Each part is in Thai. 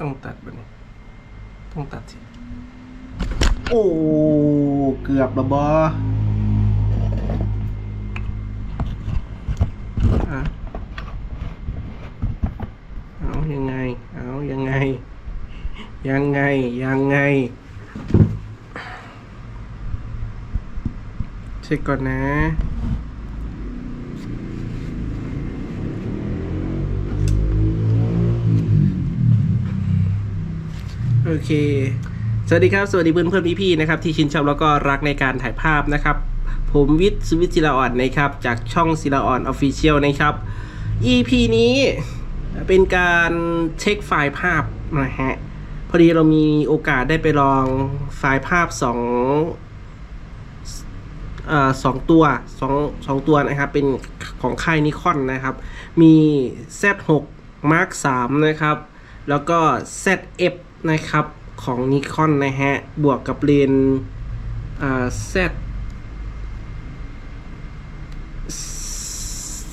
ต้องตัดบันนี้ ต้องตัดสิ โอ้ เกือบและบออะเอายังไง เอายังไง ยังไง ยังไง เช็คก่อนนะ โอเค สวัสดีครับ สวัสดีเพื่อนเพื่อนพี่ๆนะครับที่ชื่นชอบแล้วก็รักในการถ่ายภาพนะครับ ผมวิทย์สุวิทย์ศิลาอ่อนนะครับจากช่องศิลาอ่อนออฟฟิเชียลนะครับ EP นี้เป็นการเช็คไฟล์ภาพนะฮะพอดีเรามีโอกาสได้ไปลองไฟล์ภาพสองอ่อสองตัวสองสองตัวนะครับ เป็นของค่ายนิคอนนะครับ มี Z6 Mark 3นะครับ แล้วก็ ZF นะครับของนิคอนนะฮะ บวกกับเลนส์อ่า Z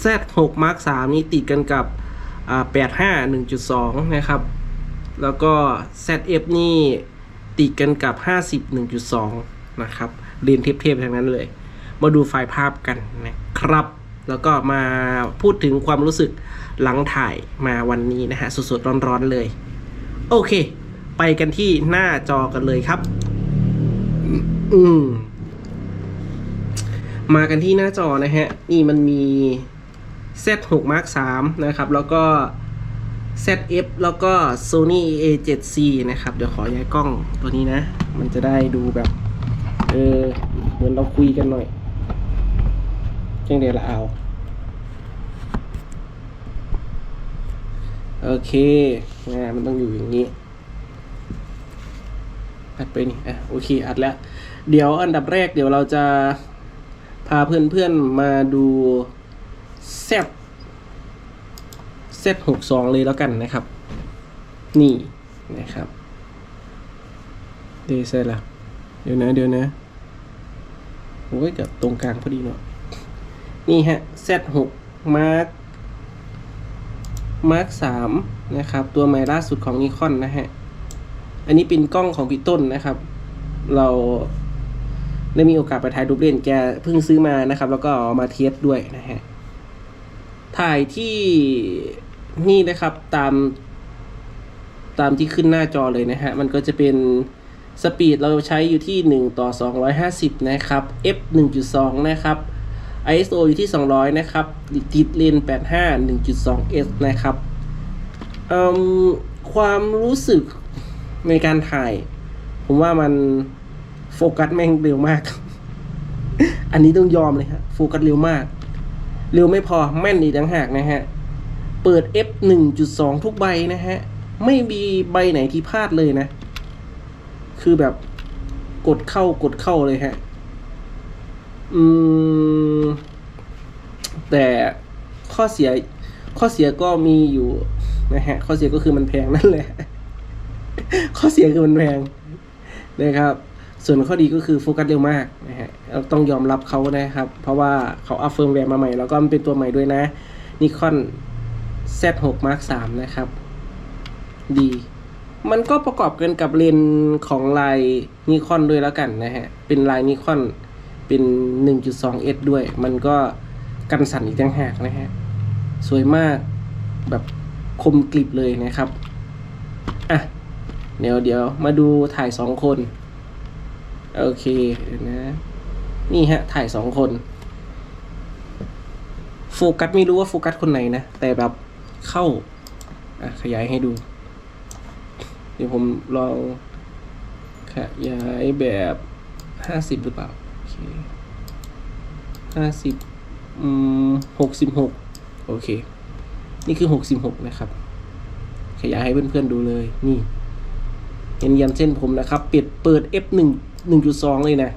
Z6 Mark 3นี้ติดกันกับอ่า85 1.2 นะครับ แล้วก็ ZF นี่ติดกันกับ 50 1.2 นะครับเรียนเทพๆทั้งนั้นเลย มาดูไฟล์ภาพกันนะครับ แล้วก็มาพูดถึงความรู้สึกหลังถ่ายมาวันนี้นะฮะสดๆร้อนๆเลย โอเค ไปกันที่หน้าจอกันเลยครับ อืม มากันที่หน้าจอนะฮะ นี่มันมี Z6 Mark 3นะครับ แล้วก็ ZF แล้วก็ Sony A7C นะครับ เดี๋ยวขอย้ายกล้องตัวนี้นะ มันจะได้ดูแบบ เออ เหมือนเราคุยกันหน่อยจังเดี๋ยวละเอาโอเคนะมันต้องอยู่อย่างนี้ อัดไปนี่อะโอเคอัดแล้ว เดี๋ยวอันดับแรกเดี๋ยวเราจะพาเพื่อนๆมาดูแซบเซตหกสองเลยแล้วกันนะครับ นี่นะครับเดซละเดี๋ยวนะเดี๋ยวนะโอ้ยเกือบตรงกลางพอดีเนาะนี่ฮะ Z6 Mark Mark 3นะครับ ตัวใหม่ล่าสุดของนิคอนนะฮะ อันนี้เป็นกล้องของพี่ต้นนะครับ เราได้มีโอกาสไปถ่ายรูปเล่นแกเพิ่งซื้อมานะครับ แล้วก็เอามาเทสด้วยนะฮะถ่ายที่นี่นะครับตาม ตามที่ขึ้นหน้าจอเลยนะฮะ มันก็จะเป็นสปีดเราใช้อยู่ที่ 1 ต่อ 250 นะครับ f 1.2 นะครับ ISO อยู่ที่ 200 นะครับ ติดเลน 85 1.2s นะครับเอิ่มความรู้สึก ในการถ่าย ผมว่ามันโฟกัสแม่งเร็วมาก อันนี้ต้องยอมเลยฮะโฟกัสเร็วมาก เร็วไม่พอแม่นอีกต่างหากนะฮะ เปิด f 1.2 ทุกใบนะฮะ ไม่มีใบไหนที่พลาดเลยนะ คือแบบกดเข้ากดเข้าเลยฮะ อืม แต่ข้อเสียข้อเสียก็มีอยู่นะฮะ ข้อเสียก็คือมันแพงนั่นแหละ ข้อเสียคือมันแพงนะครับ ส่วนข้อดีก็คือโฟกัสเร็วมากนะฮะเราต้องยอมรับเขานะครับ เพราะว่าเขาอัพเฟิร์มแวร์มาใหม่ แล้วก็มันเป็นตัวใหม่ด้วยนะนิคอน Z6 Mark 3นะครับ ดี มันก็ประกอบกันกับเลนของลายนิคอนด้วยแล้วกันนะฮะ เป็นลายนิคอนเป็น 1.2S ด้วย มันก็กันสั่นอีกต่างหากนะฮะ สวยมากแบบคมกริบเลยนะครับ อะ เดี๋ยวเดี๋ยวมาดูถ่ายสองคน โอเคเดี๋ยวนะ นี่ฮะ ถ่ายสองคนโฟกัสไม่รู้ว่าโฟกัสคนไหนนะ แต่แบบเข้า อะ ขยายให้ดู เดี๋ยวผมลองขยายแบบห้าสิบหรือเปล่า โอเคห้าสิบอืมหกสิบหกโอเค นี่คือหกสิบหกนะครับ ขยายให้เพื่อนๆดูเลย นี่ เห็นยันเส้นผมนะครับ เปิดเปิด f หนึ่งหนึ่งจุดสองเลยนะ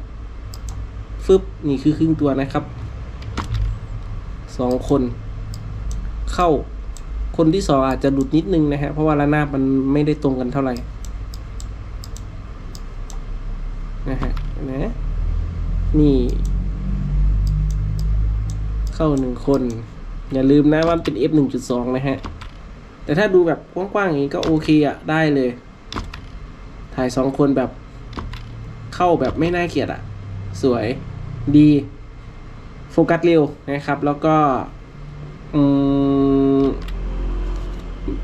ฟึบนี่คือครึ่งตัวนะครับสองคน เข้าคนที่สองอาจจะหลุดนิดนึงนะฮะเพราะว่าระนาบมันไม่ได้ตรงกันเท่าไหร่นะฮะนะนี่ เข้าหนึ่งคน อย่าลืมนะว่าเป็น f หนึ่งจุดสองนะฮะแต่แต่ถ้าดูแบบกว้างๆอย่างนี้ก็โอเคอะได้เลย ถ่ายสองคนแบบเข้าแบบไม่น่าเกลียดอะสวยดีโฟกัสเร็วนะครับ แล้วก็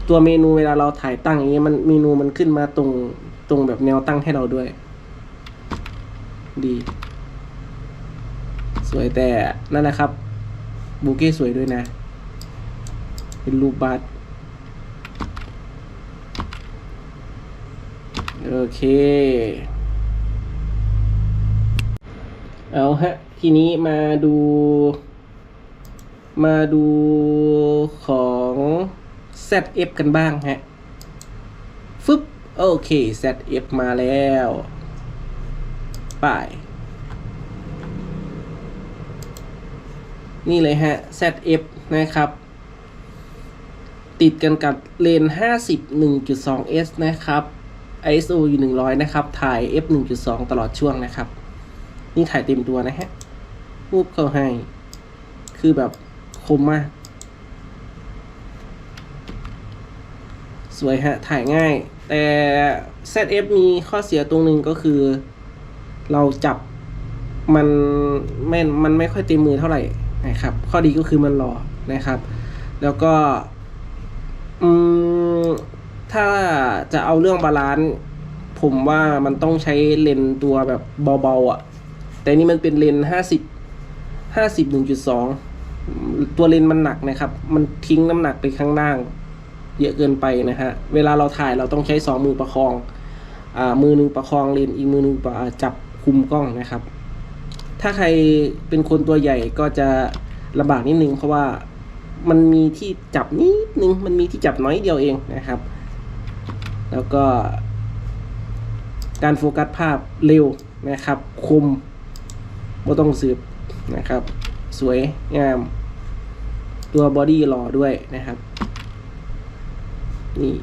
ตัวเมนูเวลาเราถ่ายตั้งอย่างเงี้ยมันเมนูมันขึ้นมาตรงตรงแบบแนวตั้งให้เราด้วย ดี สวยแต่นั่นแหละครับ บูเก้สวยด้วยนะ เป็นรูปบัตโอเค เอาฮะ ทีนี้มาดู มาดูของ ZF กันบ้างฮะ ฟึบ โอเค ZF มาแล้ว ไปนี่เลยฮะ ZF นะครับ ติดกันกับเลน 50 1.2S นะครับ ISO อยู่100 นะครับ ถ่าย f 1.2 ตลอดช่วงนะครับ นี่ถ่ายเต็มตัวนะฮะรูปเขาให้ คือแบบคมมาก สวยฮะ ถ่ายง่าย แต่ ZF มีข้อเสียตรงหนึ่งก็คือ เราจับมันไม่มันไม่ค่อยเต็มมือเท่าไหร่นะครับ ข้อดีก็คือมันหล่อนะครับ แล้วก็ อืม ถ้าจะเอาเรื่องบาลานซ์ผมว่ามันต้องใช้เลนตัวแบบเบาๆอะ่ะ แต่นี่มันเป็นเลนห้าสิบห้าสิบหนึ่งจุดสองตัวเลนมันหนักนะครับ มันทิ้งน้ำหนักไปข้างล่าง เยอะเกินไปนะฮะ เวลาเราถ่ายเราต้องใช้สองมือประคอง อ่า มือหนึ่งประคองเลนอีกมือหนึ่งจับคุมกล้องนะครับ ถ้าใครเป็นคนตัวใหญ่ก็จะลำบากนิดนึงเพราะว่ามันมีที่จับนิดนึง มันมีที่จับน้อยเดียวเองนะครับ แล้วก็ การโฟกัสภาพเร็วนะครับคมไม่ต้องสืบนะครับ สวยงาม ตัวบอดี้หล่อด้วยนะครับนี่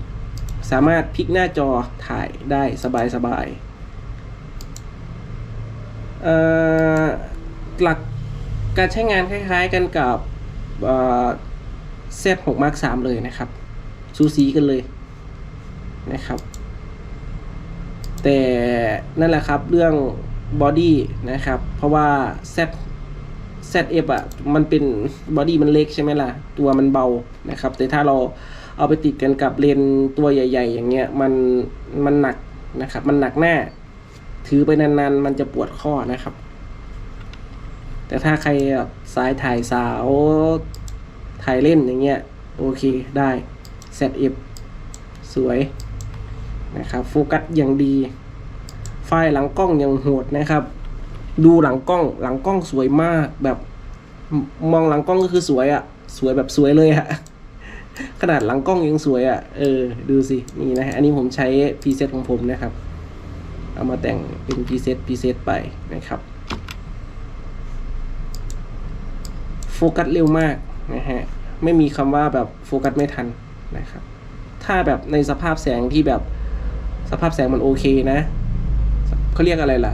สามารถพลิกหน้าจอถ่ายได้สบายๆเอ่อหลักการใช้งานคล้ายๆกันกับเอ่อ Z6 Mark 3เลยนะครับสูสีกันเลย นะครับ แต่นั่นแหละครับเรื่องบอดี้นะครับ เพราะว่า Z ZF อะมันเป็นบอดี้มันเล็กใช่ไหมล่ะ ตัวมันเบานะครับ แต่ถ้าเราเอาไปติดกันกับเลนตัวใหญ่ ๆ อย่างเงี้ยมันมันหนักนะครับ มันหนักหน้า ถือไปนานๆ มันจะปวดข้อนะครับ แต่ถ้าใครสายถ่ายสาวถ่ายเล่นอย่างเงี้ยโอเคได้ ZF สวย นะครับโฟกัสอย่างดี ไฟหลังกล้องอย่างโหดนะครับ ดูหลังกล้องหลังกล้องสวยมากแบบมองหลังกล้องก็คือสวยอะ่ะ สวยแบบสวยเลยอะขนาดหลังกล้องยังสวยอะ่ะ เออ ดูสิ นี่นะฮะ อันนี้ผมใช้พรีเซตของผมนะครับ เอามาแต่งเป็นพรีเซตพรีเซตไปนะครับ โฟกัสเร็วมากนะฮะ ไม่มีคำว่าแบบโฟกัสไม่ทันนะครับ ถ้าแบบในสภาพแสงที่แบบ สภาพแสงมันโอเคนะเขาเรียกอะไรล่ะ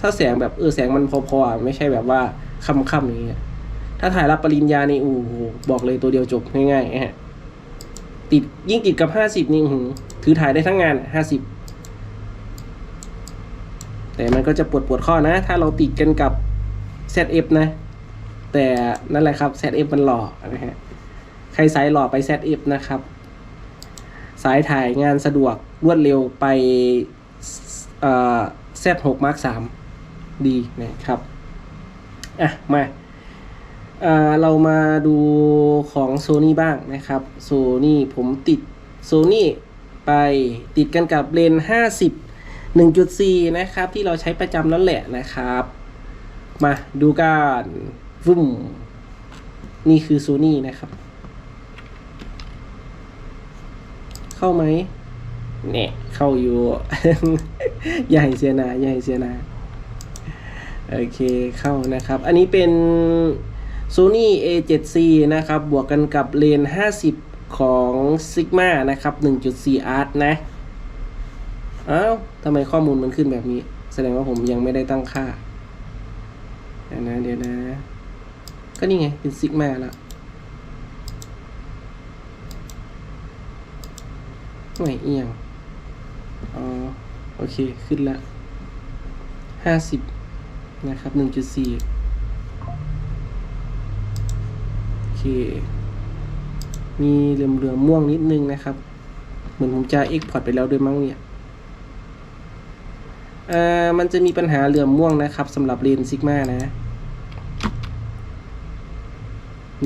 ถ้าแสงแบบเออแสงมันพอๆไม่ใช่แบบว่าค่ำๆอย่างเงี้ยถ้าถ่ายรับปริญญานี่โอ้โหบอกเลยตัวเดียวจบง่ายๆฮะติดยิ่งติดกับห้าสิบนี่หืถือถ่ายได้ทั้งงานห้าสิบแต่มันก็จะปวดปวดข้อนะ ถ้าเราติดกันกับ ZF นะ แต่นั่นแหละครับ ZF มันหล่อนะฮะใครสายหล่อไป ZF นะครับ สายถ่ายงานสะดวกรวดเร็วไปเอ่อ Z6 Mark 3ดีนะครับ อะ มาเอ่อเรามาดูของ Sony บ้างนะครับ Sony ผมติด Sony ไปติดกันกับเลนส์50 1.4 นะครับ ที่เราใช้ประจำแล้วแหละนะครับ มาดูกันวุ้มนี่คือ Sony นะครับ เข้าไหมเนี่ยเข้าอยู่ ให้เสียนาให้เสียนาโอเคเข้านะครับ อันนี้เป็น Sony A7C นะครับ บวกกันกับเลน 50 ของ Sigma นะครับ 1.4 Art นะ อ้าวทำไมข้อมูลมันขึ้นแบบนี้ แสดงว่าผมยังไม่ได้ตั้งค่าเดี๋ยวนะเดี๋ยวนะ ก็นี่ไง เป็น Sigma แล้ว ห่วยเอียงอ๋อโอเค ขึ้นละห้าสิบนะครับหนึ่งจุดสี่โอเค มีเหลืองเหลืองม่วงนิดนึงนะครับ เหมือนผมจะ Export ไปแล้วด้วยมั้งเนี่ยอ่ามันจะมีปัญหาเหลือมม่วงนะครับสำหรับเลนซิกมานะ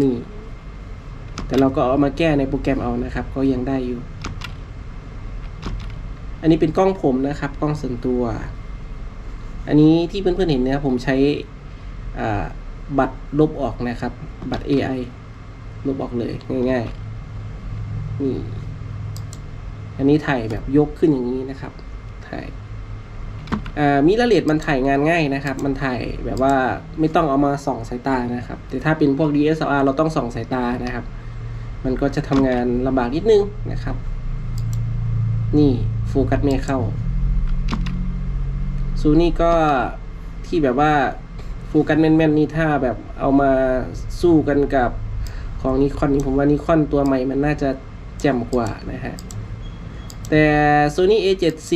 นี่ แต่เราก็เอามาแก้ในโปรแกรมเอานะครับ ก็ยังได้อยู่ อันนี้เป็นกล้องผมนะครับ กล้องส่วนตัว อันนี้ที่เพื่อนๆเห็นนะครับผมใช้บัตรลบออกนะครับ บัตร AI ลบออกเลยง่ายๆนี่อันนี้ถ่ายแบบยกขึ้นอย่างนี้นะครับ ถ่ายมิเรอร์เลสมันถ่ายงานง่ายนะครับ มันถ่ายแบบว่าไม่ต้องเอามาส่องสายตานะครับ แต่ถ้าเป็นพวก DSLR เราต้องส่องสายตานะครับ มันก็จะทำงานลำบากนิดนึงนะครับ นี่ โฟกัสไม่เข้าซูนี่ก็ที่แบบว่าโฟกัสแม่นๆนี่ถ้าแบบเอามาสู้กันกับของนิคอนนี่ผมว่านิคอนตัวใหม่มันน่าจะแจ่มกว่านะฮะ แต่ Sony A7C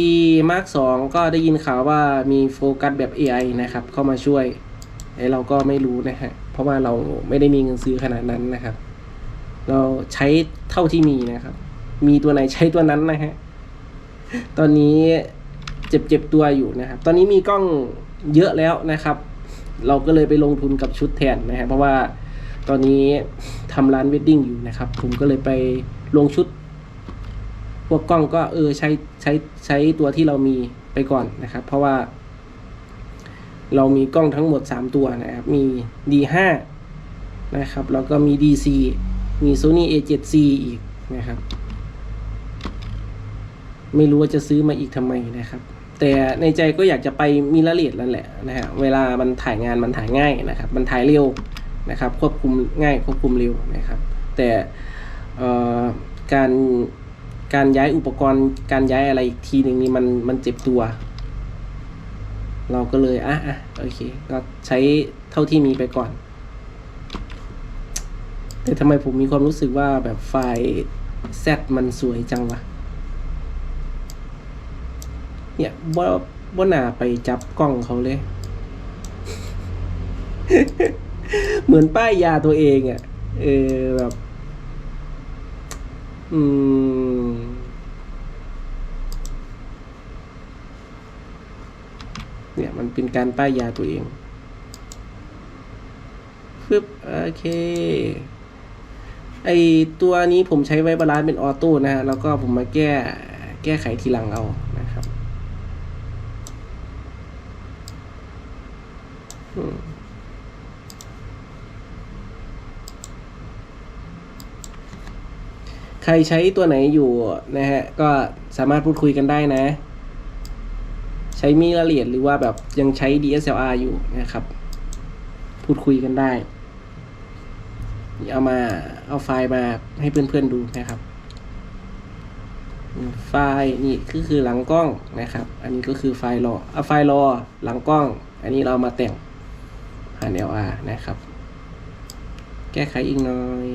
Mark II ก็ได้ยินข่าวว่ามีโฟกัสแบบ AI นะครับ เข้ามาช่วยไอเราก็ไม่รู้นะฮะ เพราะว่าเราไม่ได้มีเงินซื้อขนาดนั้นนะครับ เราใช้เท่าที่มีนะครับ มีตัวไหนใช้ตัวนั้นนะฮะ ตอนนี้เจ็บเจ็บตัวอยู่นะครับ ตอนนี้มีกล้องเยอะแล้วนะครับ เราก็เลยไปลงทุนกับชุดแทนนะฮะเพราะว่าตอนนี้ทำร้านเวดดิ้งอยู่นะครับ ผมก็เลยไปลงชุด พวกกล้องก็เออใช้ใช้ใช้ตัวที่เรามีไปก่อนนะครับ เพราะว่า เรามีกล้องทั้งหมด 3 ตัวนะครับ มี D5 นะครับ แล้วก็มี DC มี Sony A7C อีกนะครับ ไม่รู้ว่าจะซื้อมาอีกทำไมนะครับ แต่ในใจก็อยากจะไปมิลเลตนั่นแหละนะฮะเวลามันถ่ายงานมันถ่ายง่ายนะครับ มันถ่ายเร็วนะครับ ควบคุมง่ายควบคุมเร็วนะครับ แต่เอ่อการการย้ายอุปกรณ์ การย้ายอะไรอีกทีหนึ่งนี่มันมันเจ็บตัว เราก็เลยอะอะโอเคก็ใช้เท่าที่มีไปก่อน แต่ทำไมผมมีความรู้สึกว่าแบบไฟล์แซมันสวยจังวะ เนี่ยบ่บ่น่าไปจับกล้องเขาเลย เหมือนป้ายยาตัวเองอะ่ะ เออแบบ อืม เนี่ยมันเป็นการป้ายยาตัวเองฟึบโอเคไอตัวนี้ผมใช้ไว้บาลานซ์เป็นออโต้นะฮะ แล้วก็ผมมาแก้แก้ไขทีหลังเอานะครับ อืม ใครใช้ตัวไหนอยู่นะฮะ ก็สามารถพูดคุยกันได้นะ ใช้มีละเอียดหรือว่าแบบยังใช้ DSLR อยู่นะครับ พูดคุยกันได้ เอามาเอาไฟล์มาให้เพื่อนๆดูนะครับ ไฟล์นี่คือคือหลังกล้องนะครับ อันนี้ก็คือไฟล์รอเอาไฟล์รอหลังกล้อง อันนี้เรามาแต่ง ผ่าน LR นะครับ แก้ไขอีกหน่อย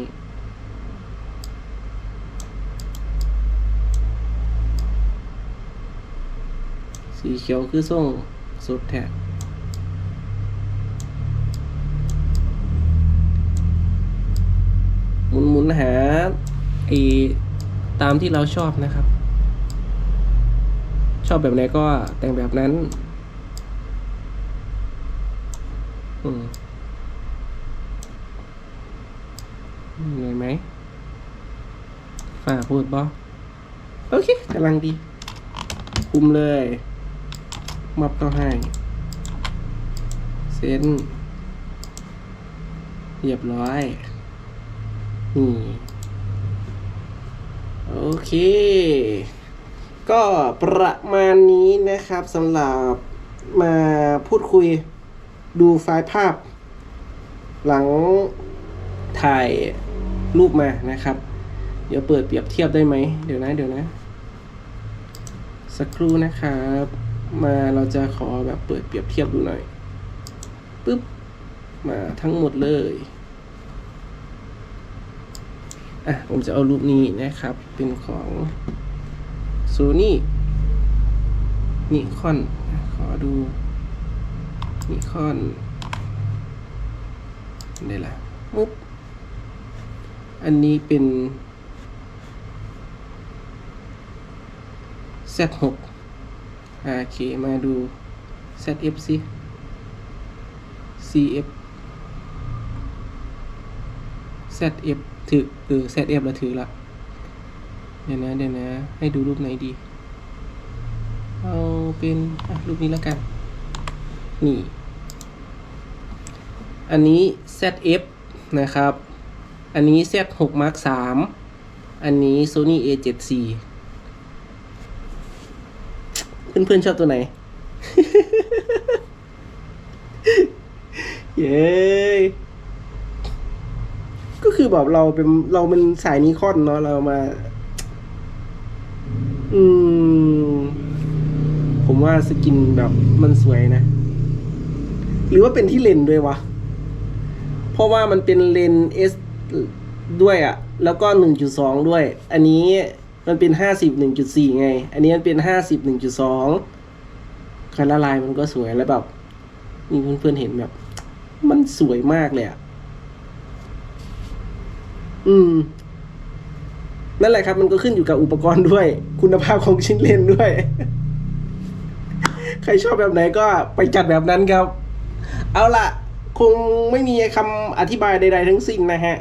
สีเขียวคือส่งสุดแท้หมุนหมุนๆหาไอตามที่เราชอบนะครับ ชอบแบบไหนก็แต่งแบบนั้น อืม เหนื่อยไหมฝ่าพูดบอโอเคกำลังดี คุมเลยมับเข้าให้ เซ็นเรียบร้อยนี่โอเค ก็ประมาณนี้นะครับสำหรับมาพูดคุย ดูไฟล์ภาพ หลังถ่ายรูปมานะครับ เดี๋ยวเปิดเปรียบเทียบได้ไหม เดี๋ยวนะ เดี๋ยวนะ สักครู่นะครับ มาเราจะขอแบบเปิดเปรียบเทียบดูหน่อยปึ๊บ มาทั้งหมดเลย อะ ผมจะเอารูปนี้นะครับ เป็นของโซนี่นิคอนขอดู นิคอนได้ละมุบอันนี้เป็น Z6 โอเคมาดู ZF สิ CF ZF ถือเออ ZF ล้วถือละเดี๋ยวนะเดี๋ยวนะ ให้ดูรูปไหนดี เอาเป็นรูปนี้แล้วกัน นี่ อันนี้ ZF นะครับ อันนี้ Z6 Mark 3อันนี้ Sony A74 เพื่อนๆชอบตัวไหน เย้ก็คือแบบเราเป็นเราเป็นสายนิคอนเนาะเรามา อืม ผมว่าสกินแบบมันสวยนะ หรือว่าเป็นที่เลนด้วยวะ เพราะว่ามันเป็นเลนส์ S ด้วยอะ่ะแล้วก็หนึ่งจุดสองด้วย อันนี้มันเป็นห้าสิบหนึ่งจุดสี่ไง อันนี้มันเป็นห้าสิบหนึ่งจุดสองคันละลายมันก็สวยแล้วแบบนี่เพื่อนๆเห็นแบบ มันสวยมากเลยอะ่ะอืม นั่นแหละครับ มันก็ขึ้นอยู่กับอุปกรณ์ด้วย คุณภาพของชิ้นเลนด้วย ใครชอบแบบไหนก็ไปจัดแบบนั้นครับ เอาล่ะ คงไม่มีคำอธิบายใดๆทั้งสิ้นนะฮะ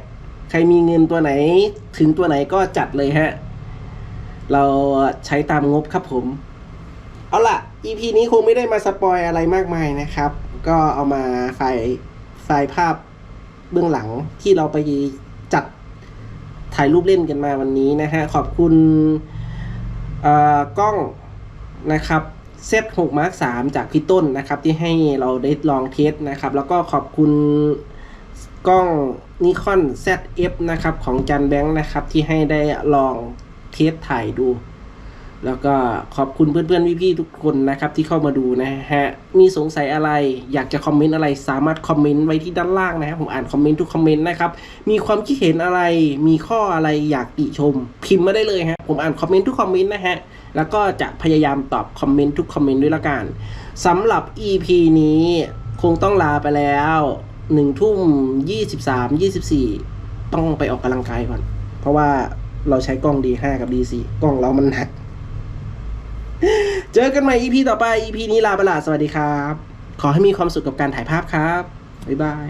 ใครมีเงินตัวไหน ถึงตัวไหนก็จัดเลยฮะ เราใช้ตามงบครับผม เอาล่ะ EP นี้คงไม่ได้มาสปอยอะไรมากมายนะครับ ก็เอามาไฟล์ไฟล์ภาพเบื้องหลังที่เราไปจัดถ่ายรูปเล่นกันมาวันนี้นะฮะ ขอบคุณกล้องนะครับ เซต6 Mark 3จากพี่ต้นนะครับ ที่ให้เราได้ลองเทสนะครับ แล้วก็ขอบคุณกล้องนิคอน ZF นะครับ ของจันแบงค์นะครับ ที่ให้ได้ลองเทสถ่ายดู แล้วก็ขอบคุณเพื่อนๆพี่ๆทุกคนนะครับที่เข้ามาดูนะฮะ มีสงสัยอะไรอยากจะคอมเมนต์อะไรสามารถคอมเมนต์ไว้ที่ด้านล่างนะครับผมอ่านคอมเมนต์ทุกคอมเมนต์นะครับ มีความคิดเห็นอะไร มีข้ออะไรอยากติชม พิมพ์มาได้เลยฮะ ผมอ่านคอมเมนต์ทุกคอมเมนต์นะฮะ แล้วก็จะพยายามตอบคอมเมนต์ทุกคอมเมนต์ด้วยละกันสำหรับ EP นี้คงต้องลาไปแล้วหนึ่งทุ่มยี่สิบสามยี่สิบสี่ต้องไปออกกำลังกายก่อน เพราะว่าเราใช้กล้อง D5 กับ D4 กล้องเรามันหนัก เจอกันใหม่ EP ต่อไป EP นี้ลาไปละสวัสดีครับ ขอให้มีความสุขกับการถ่ายภาพครับ บ๊ายบาย